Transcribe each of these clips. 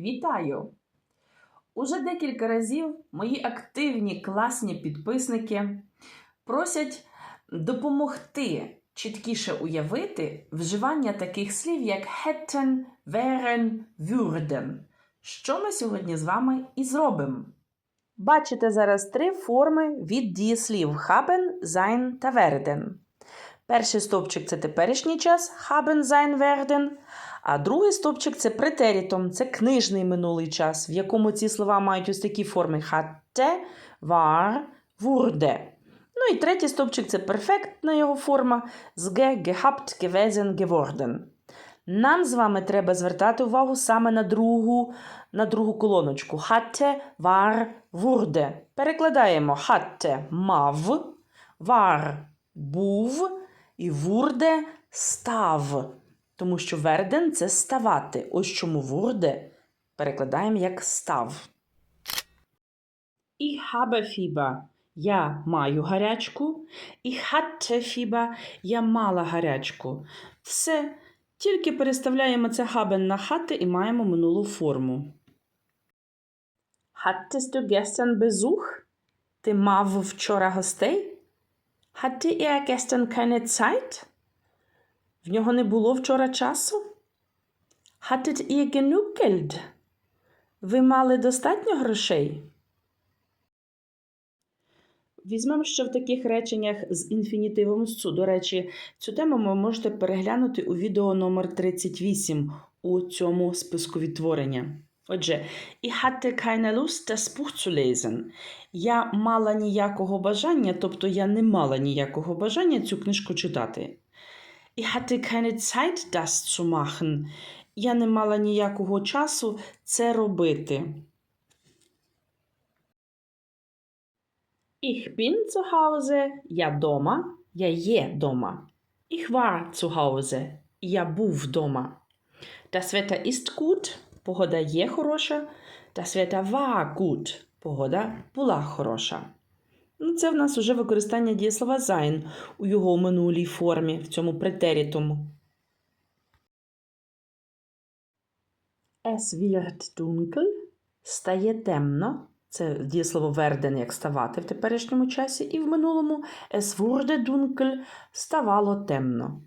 Вітаю! Уже декілька разів мої активні класні підписники просять допомогти чіткіше уявити вживання таких слів, як hätten, wären, würden. Що ми сьогодні з вами і зробимо. Бачите зараз три форми від дієслів haben, sein та werden. Перший стовпчик це теперішній час haben, sein, werden. А другий стовпчик це претерітом, це книжний минулий час, в якому ці слова мають ось такі форми hatte, war, wurde. Ну і третій стовпчик це перфектна його форма з ge, gehabt, gewesen, geworden. Нам з вами треба звертати увагу саме на другу, на другу колоночку. Hatte, war, wurde. Перекладаємо hatte – мав, war – був і wurde – став. Тому що верден це ставати. Ось чому wurde перекладаємо як став. Ich habe Я маю гарячку. Hatte Fieber. Я мала гарячку. Все. Тільки переставляємо це haben на hatte і маємо минулу форму. Du gestern Besuch? Ти мав вчора гостей? Hatte er gestern keine Zeit? В нього не було вчора часу? Hattet ihr genug Geld? Ви мали достатньо грошей? Візьмемо ще в таких реченнях з інфінітивом су. До речі, цю тему ви можете переглянути у відео номер 38 у цьому списку відтворення. Отже, ich hatte keine Lust, das Buch zu lesen. Я мала ніякого бажання, тобто я не мала ніякого бажання цю книжку читати. Ich hatte keine Zeit, das zu machen. Я не мала ніякого часу це робити. Ich bin zu Hause. Я дома. Я є дома. Ich war zu Hause. Я був дома. Das Wetter ist gut. Погода є хороша. Das Wetter war gut. Погода була хороша. Ну, це в нас уже використання дієслова sein у його минулій формі, в цьому претерітуму. Es wird dunkel. Стає темно. Це дієслово werden, як ставати в теперішньому часі, і в минулому es wurde dunkel ставало темно.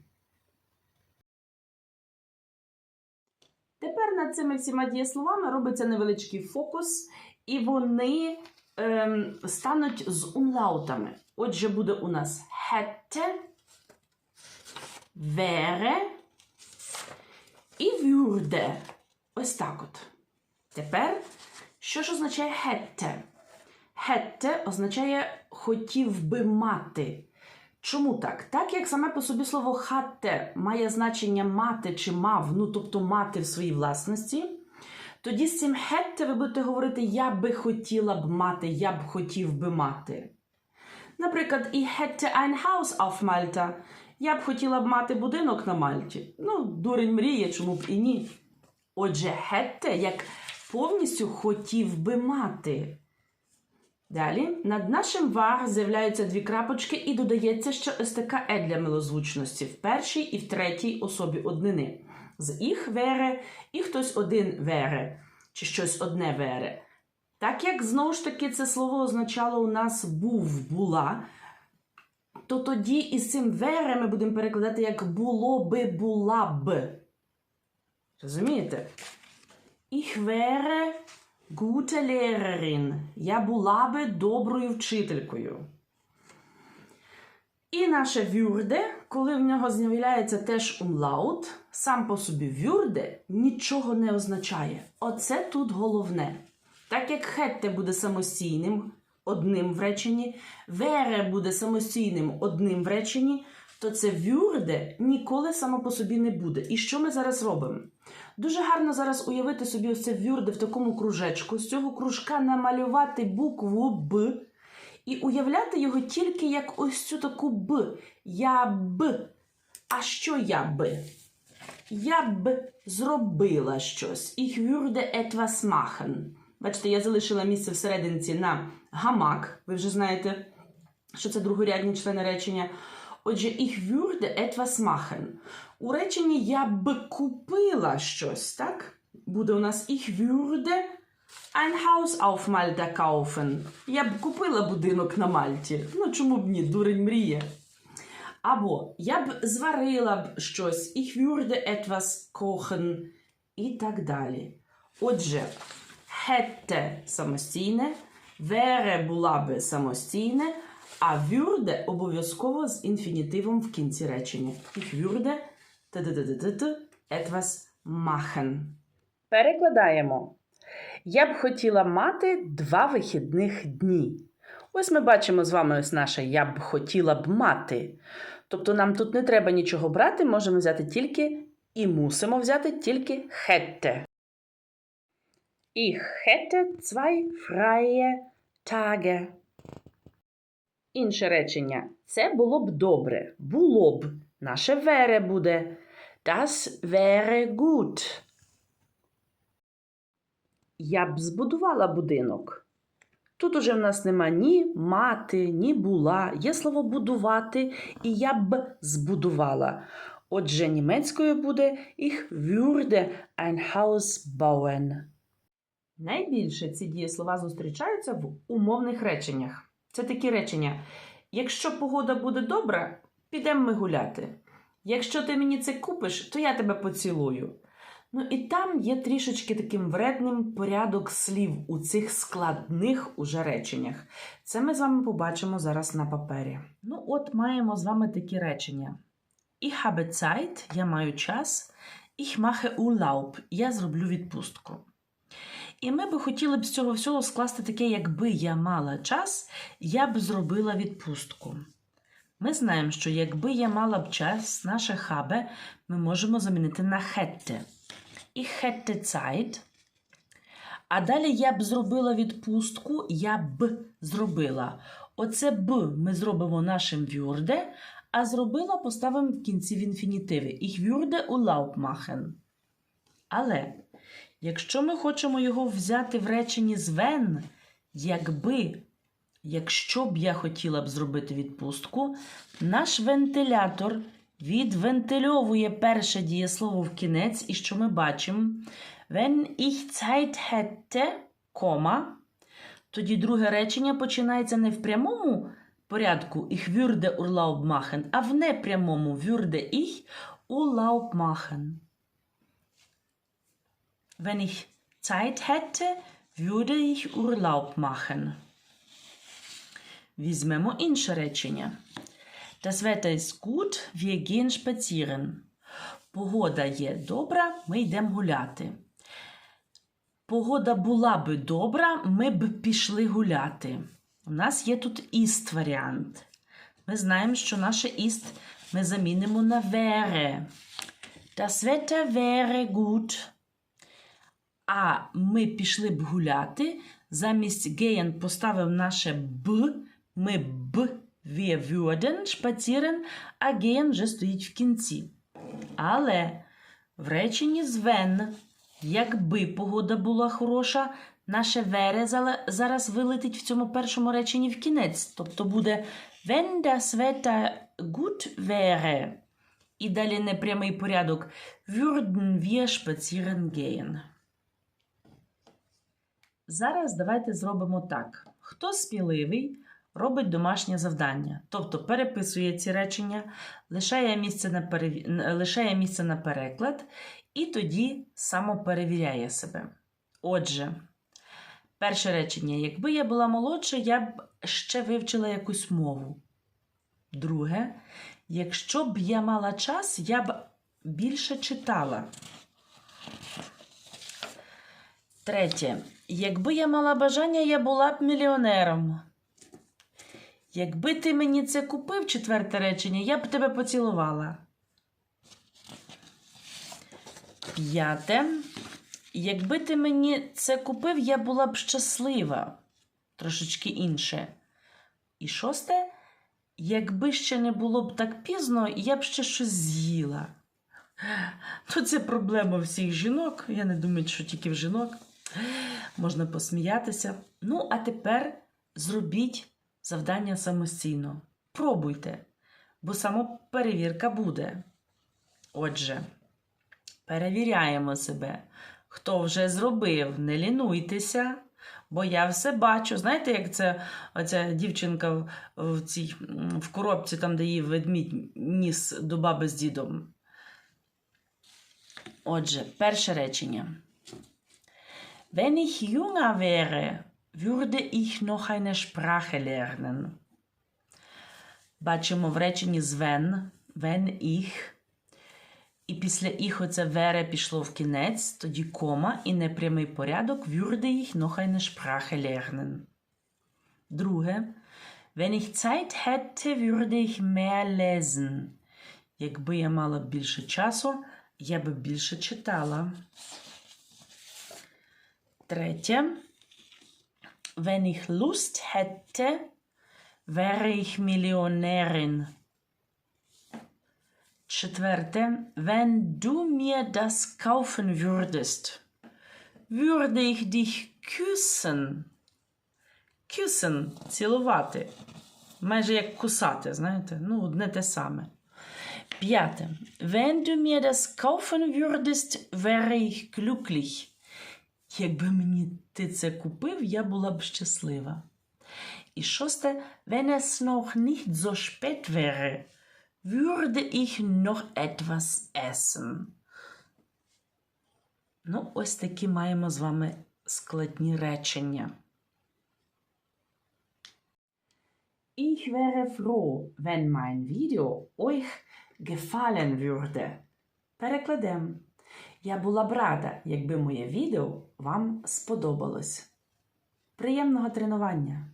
Тепер над цими всіма дієсловами робиться невеличкий фокус, і вони ем, стануть з умлаутами. Отже, буде у нас hätte, wäre і würde. Ось так от. Тепер, що ж означає hätte? Hätte означає хотів би мати. Чому так? Так як саме по собі слово хатте має значення мати чи мав, ну тобто мати в своїй власності, тоді з цим хетте ви будете говорити я би хотіла б мати, я б хотів би мати. Наприклад, і hätte ein Haus auf Malta. Я б хотіла б мати будинок на Мальті. Ну, дурень мріє, чому б і ні. Отже, hätte як повністю хотів би мати. Далі над нашим вар з'являються дві крапочки і додається ще ось така е для милозвучності в першій і в третій особі однини. З їх вере і хтось один вере, чи щось одне вере. Так як знову ж таки це слово означало у нас був, була, то тоді із цим вере ми будемо перекладати як було би, була б. Розумієте? Ich wäre gute Lehrerin. Я була би доброю вчителькою. І наше вюрде, коли в нього з'являється теж умлаут, сам по собі вюрде нічого не означає. Оце тут головне. Так як хетте буде самостійним одним в реченні, вере буде самостійним одним в реченні, то це вюрде ніколи само по собі не буде. І що ми зараз робимо? Дуже гарно зараз уявити собі ось це вюрде в такому кружечку, з цього кружка намалювати букву Б і уявляти його тільки як ось цю таку Б. Я б. А що я би? Я б зробила щось. Ich würde etwas machen. Бачите, я залишила місце всерединці на гамак. Ви вже знаєте, що це другорядні члени речення. Отже, ich würde etwas machen. У реченні я б купила щось, так? буде у нас ich würde ein Haus auf Malta kaufen. Я б купила будинок на Мальті. Ну чому б ні, дурень мріє. Або я б зварила б щось, ich würde etwas kochen і так далі. Отже, hätte самостійне, wäre була би самостійне, а würde обов'язково з інфінітивом в кінці речення. Ich würde etwas machen. Перекладаємо. Я б хотіла мати два вихідних дні. Ось ми бачимо з вами ось наше я б хотіла б мати. Тобто нам тут не треба нічого брати, можемо взяти тільки і мусимо взяти тільки hätte. Ich hätte zwei freie Tage. Інше речення. Це було б добре. Було б. Наше wäre буде. Das wäre gut. Я б збудувала будинок. Тут уже в нас нема ні мати, ні була. Є слово будувати, і я б збудувала. Отже, німецькою буде Ich würde ein Haus bauen. Найбільше ці дієслова зустрічаються в умовних реченнях. Це такі речення. Якщо погода буде добра, підемо ми гуляти. Якщо ти мені це купиш, то я тебе поцілую. Ну і там є трішечки таким вредним порядок слів у цих складних уже реченнях. Це ми з вами побачимо зараз на папері. Ну, от маємо з вами такі речення. Ich habe Zeit, я маю час. Ich mache Urlaub, я зроблю відпустку. І ми би хотіли б з цього всього скласти таке, якби я мала час, я б зробила відпустку. Ми знаємо, що якби я мала б час, наше хабе ми можемо замінити на hätte. Ich hätte Zeit. А далі я б зробила відпустку, я б зробила. Оце б ми зробимо нашим würde, а зробила поставимо в кінці в інфінітиві. Ich würde Urlaub machen. Але якщо ми хочемо його взяти в реченні з wenn, якби, якщо б я хотіла б зробити відпустку, наш вентилятор відвентильовує перше дієслово в кінець, і що ми бачимо? Wenn ich Zeit hätte, кома, тоді друге речення починається не в прямому порядку ich würde Urlaub machen, а в непрямому würde ich Urlaub machen. Wenn ich Zeit hätte, würde ich Urlaub machen. Візьмемо інше речення. Das Wetter ist gut, wir gehen spazieren. Погода є добра, ми йдемо гуляти. Погода була би добра, ми б пішли гуляти. У нас є тут іст варіант. Ми знаємо, що наше іст ми замінимо на wäre. Das Wetter wäre gut. А ми пішли б гуляти. Замість gehen поставив наше б. Ми б würden spazieren, а gehen вже стоїть в кінці. Але в реченні з якби погода була хороша, наше зала- зараз вилетить в цьому першому реченні в кінець. Тобто буде wenn das Wetter gut wäre. І далі непрямий порядок würden wir spazieren gehen. Зараз давайте зробимо так. Хто сміливий, робить домашнє завдання. Тобто переписує ці речення, лишає місце на, переві... н- лишає місце на переклад і тоді самоперевіряє себе. Отже, перше речення: якби я була молодша, я б ще вивчила якусь мову. Друге, якщо б я мала час, я б більше читала. Третє. Якби я мала бажання, я була б мільйонером. Якби ти мені це купив, четверте речення, я б тебе поцілувала. П'яте. Якби ти мені це купив, я була б щаслива. Трошечки інше. І шосте. Якби ще не було б так пізно, я б ще щось з'їла. Ну, це проблема всіх жінок. Я не думаю, що тільки в жінок. Можна посміятися. Ну, а тепер зробіть завдання самостійно. Пробуйте, бо самоперевірка буде. Отже, перевіряємо себе. Хто вже зробив, не лінуйтеся, бо я все бачу. Знаєте, як це оця дівчинка в, в цій в коробці, там, де її ведмідь ніс до баби з дідом. Отже, перше речення. Wenn ich jünger wäre, würde ich noch eine Sprache lernen. Бачимо в реченні з wenn, wenn ich. І після їх оце wäre пішло в кінець, тоді кома і непрямий порядок würde ich noch eine Sprache lernen. Друге. Wenn ich Zeit hätte, würde ich mehr lesen. Якби я мала більше часу, я би більше читала. Третє. Wenn ich Lust hätte, wäre ich Millionärin. Четверте. Wenn du mir das kaufen würdest, würde ich dich küssen. Küssen – цілувати. Майже як кусати, знаєте? Ну, одне те саме. П'яте. Wenn du mir das kaufen würdest, wäre ich glücklich. Якби мені ти це купив, я була б щаслива. І шосте. Wenn es noch nicht so spät wäre, würde ich noch etwas essen. Ну, ось такі маємо з вами складні речення. Ich wäre froh, wenn mein Video euch gefallen würde. Перекладем. Я була б рада, якби моє відео вам сподобалось. Приємного тренування!